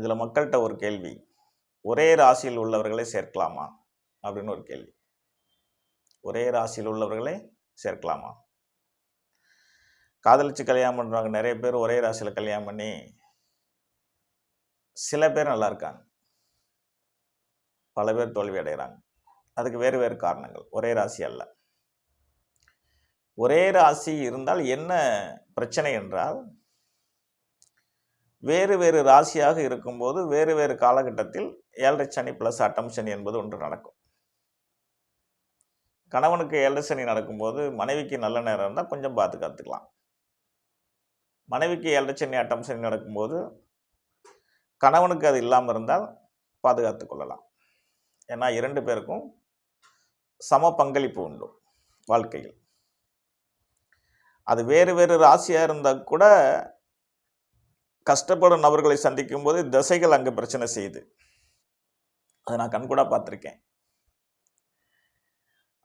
இதில் மக்கள்கிட்ட ஒரு கேள்வி ஒரே ராசியில் உள்ளவர்களை சேர்க்கலாமா? அப்படின்னு ஒரு கேள்வி. ஒரே ராசியில் உள்ளவர்களை சேர்க்கலாமா? காதலிச்சு கல்யாணம் பண்ணுறாங்க நிறைய பேர் ஒரே ராசியில் கல்யாணம் பண்ணி சில பேர் நல்லா இருக்காங்க. பல பேர் தோல்வி அடைகிறாங்க. அதுக்கு வேறு வேறு காரணங்கள். ஒரே ராசி அல்ல. ஒரே ராசி இருந்தால் என்ன பிரச்சனை என்றால் வேறு வேறு ராசியாக இருக்கும்போது வேறு வேறு காலகட்டத்தில் ஏழரை சனி ப்ளஸ் அட்டம் சனி என்பது ஒன்று நடக்கும். கணவனுக்கு ஏழரை சனி நடக்கும்போது மனைவிக்கு நல்ல நேரம் இருந்தால் கொஞ்சம் பார்த்து காத்துக்கலாம் மனைவிக்கு ஏழரை சனி அட்டம் சனி நடக்கும்போது கணவனுக்கு அது இல்லாமல் இருந்தால் பாதுகாத்து கொள்ளலாம். ஏன்னா இரண்டு பேருக்கும் சம பங்களிப்பு உண்டு வாழ்க்கையில். அது வேறு வேறு ராசியாக இருந்தால் கூட கஷ்டப்படும் நபர்களை சந்திக்கும் போது திசைகள் அங்கே பிரச்சனை செய்யுது. அதை நான் கண்கூடாக பார்த்துருக்கேன்.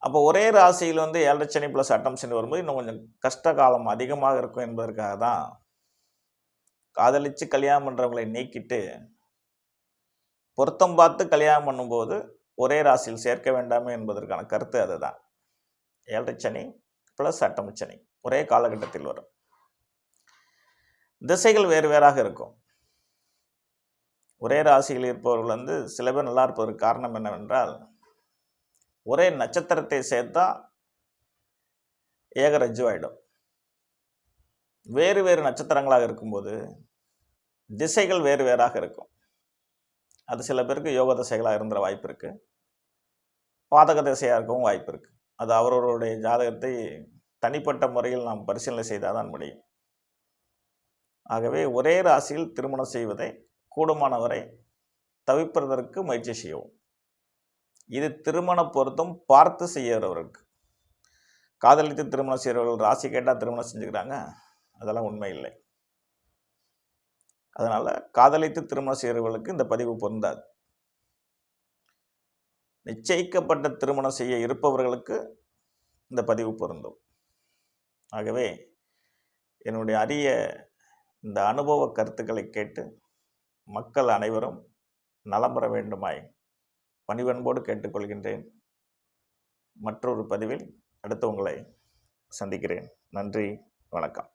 அப்போ ஒரே ராசியில் வந்து ஏழரை சனி ப்ளஸ் அட்டம் சனி வரும்போது இன்னும் கொஞ்சம் கஷ்ட காலம் அதிகமாக இருக்கும் என்பதற்காக தான் காதலித்து கல்யாணம் பண்ணுறவங்களை நீக்கிட்டு பொருத்தம் பார்த்து கல்யாணம் பண்ணும்போது ஒரே ராசியில் சேர்க்க வேண்டாமே என்பதற்கான கருத்து அதுதான். ஏழரை சனி ப்ளஸ் அட்டம் சனி ஒரே காலகட்டத்தில் வரும். திசைகள் வேறு வேறாக இருக்கும். ஒரே ராசியில் இருப்பவர்கள் வந்து சில பேர் நல்லா இருப்பதற்கு காரணம் என்னவென்றால் ஒரே நட்சத்திரத்தை சேர்த்தா ஏகரஜ்ஜு ஆகிடும் வேறு வேறு நட்சத்திரங்களாக இருக்கும்போது திசைகள் வேறு வேறாக இருக்கும். அது சில பேருக்கு யோக திசைகளாக இருந்துற வாய்ப்பு இருக்குது பாதக திசையாக இருக்கவும் வாய்ப்பு இருக்குது அது அவரவருடைய ஜாதகத்தை தனிப்பட்ட முறையில் நாம் பரிசீலனை செய்தால் தான் முடியும். ஆகவே ஒரே ராசியில் திருமணம் செய்வதை கூடுமானவரை தவிப்பதற்கு முயற்சி செய்யவும். இது திருமண பொருத்தம் பார்த்து செய்கிறவர்களுக்கு காதலித்து திருமணம் செய்கிறவர்கள் ராசி கேட்டால் திருமணம் செஞ்சுக்கிறாங்க. அதெல்லாம் உண்மை இல்லை. அதனால் காதலித்து திருமணம் செய்கிறவர்களுக்கு இந்த பதிவு பொருந்தாது. நிச்சயிக்கப்பட்ட திருமணம் செய்ய இருப்பவர்களுக்கு இந்த பதிவு பொருந்தும். ஆகவே என்னுடைய அரிய இந்த அனுபவ கருத்துக்களை கேட்டு மக்கள் அனைவரும் நலம் பெற வேண்டுமாய் பணிவன்போடு கேட்டுக்கொள்கின்றேன். மற்றொரு பதிவில் அடுத்து உங்களை சந்திக்கிறேன். நன்றி. வணக்கம்.